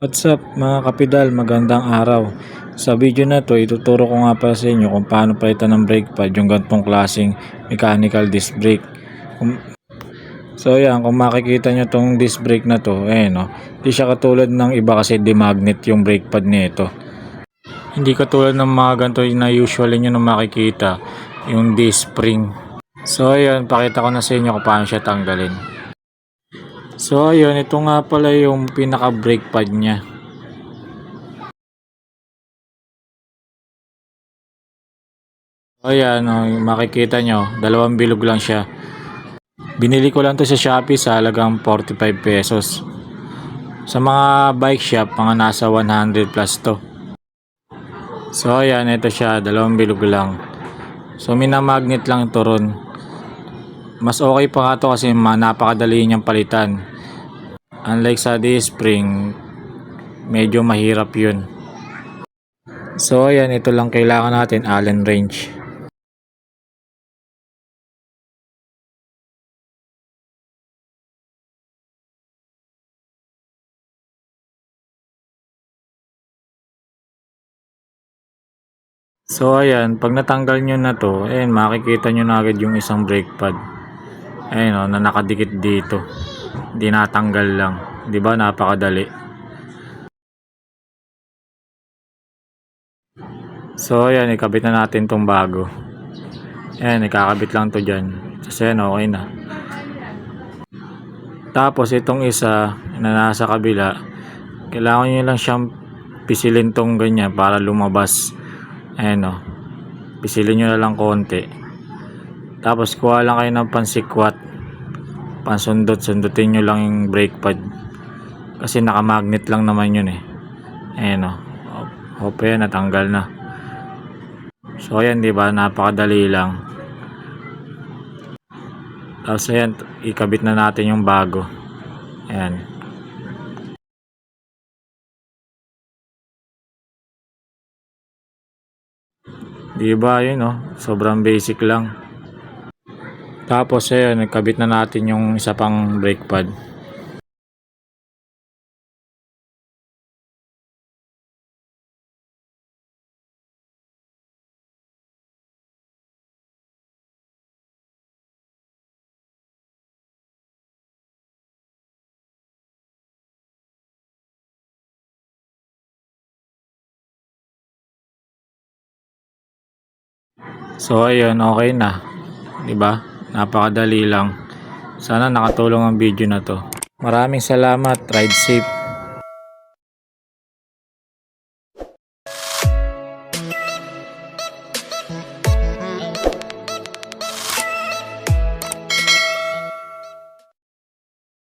What's up mga kapidal, magandang araw. Sa video na to, ituturo ko nga pala sa inyo kung paano palitan ng brake pad yung gantong klaseng mechanical disc brake. So yan, kung makikita nyo tong disc brake na to, eh no, di siya katulad ng iba kasi demagnet yung brake pad nito. Hindi katulad ng mga ganito na usually nyo na makikita, yung disc spring. So ayan, pakita ko na sa inyo kung paano siya tanggalin. So ayun, ito nga pala yung pinaka brake pad niya. Ayan, oh, makikita nyo, dalawang bilog lang siya. Binili ko lang to sa Shopee sa halagang 45 pesos. Sa mga bike shop, mga nasa 100 plus to. So ayan, ito siya, dalawang bilog lang. So minamagnet lang ito ron. Mas okay pa nga to kasi napakadali niyang palitan. Unlike sa disc spring, medyo mahirap yun. So ayan, ito lang kailangan natin, Allen wrench. So ayan, pag natanggal nyo na to, ayan, makikita nyo na agad yung isang brake pad. Ayan o, na nakadikit dito. Hindi natanggal lang. 'Di ba Napakadali. So ayan, ikabit na natin tong bago. Ayan, ikakabit lang to dyan. Kasi ayan, okay na. Tapos itong isa na nasa kabila, kailangan nyo lang siyang pisilin tong ganyan para lumabas. Ayan o. Pisilin nyo na lang konti. Tapos kuha lang kayo ng pansikwat. Pansundot, sundutin nyo lang yung brake pad. Kasi nakamagnet lang naman yun eh. Ayan o. Hope yan, natanggal na. So ayan, di ba? Napakadali lang. Tapos ayan, ikabit na natin yung bago. Ayan. Di ba yun oh, sobrang basic lang. Tapos ayan, nagkabit na natin yung isa pang brake pad. So ayun, okay na. 'Di ba? Napakadali lang. Sana nakatulong ang video na 'to. Maraming salamat. Ride safe.